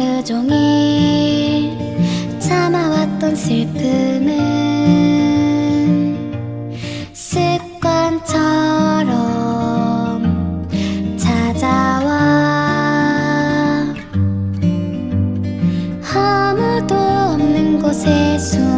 하루 종일 참아왔던 슬픔은 습관처럼 찾아와 아무도 없는 곳에 숨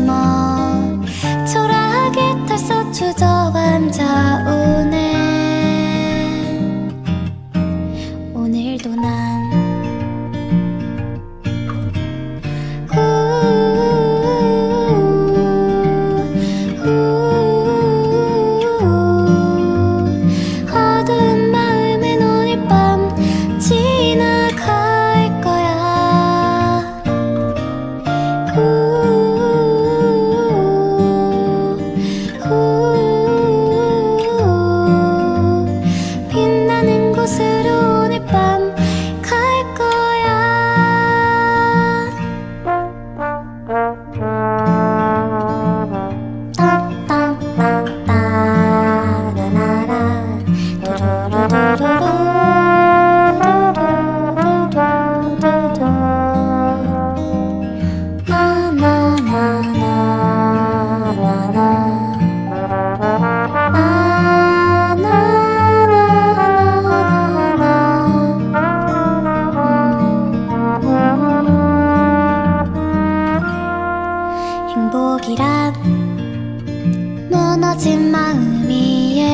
무너진 마음이에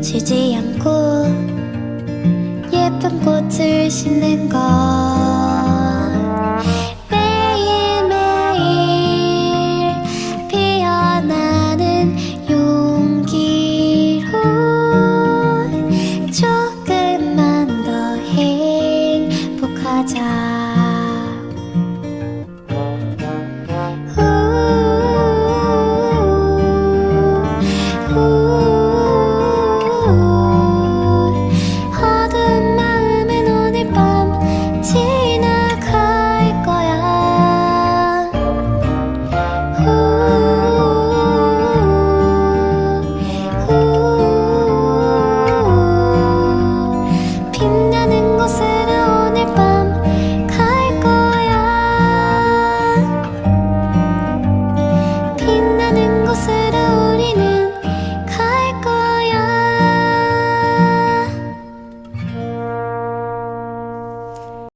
쉬지 않고 예쁜 꽃을 심는 것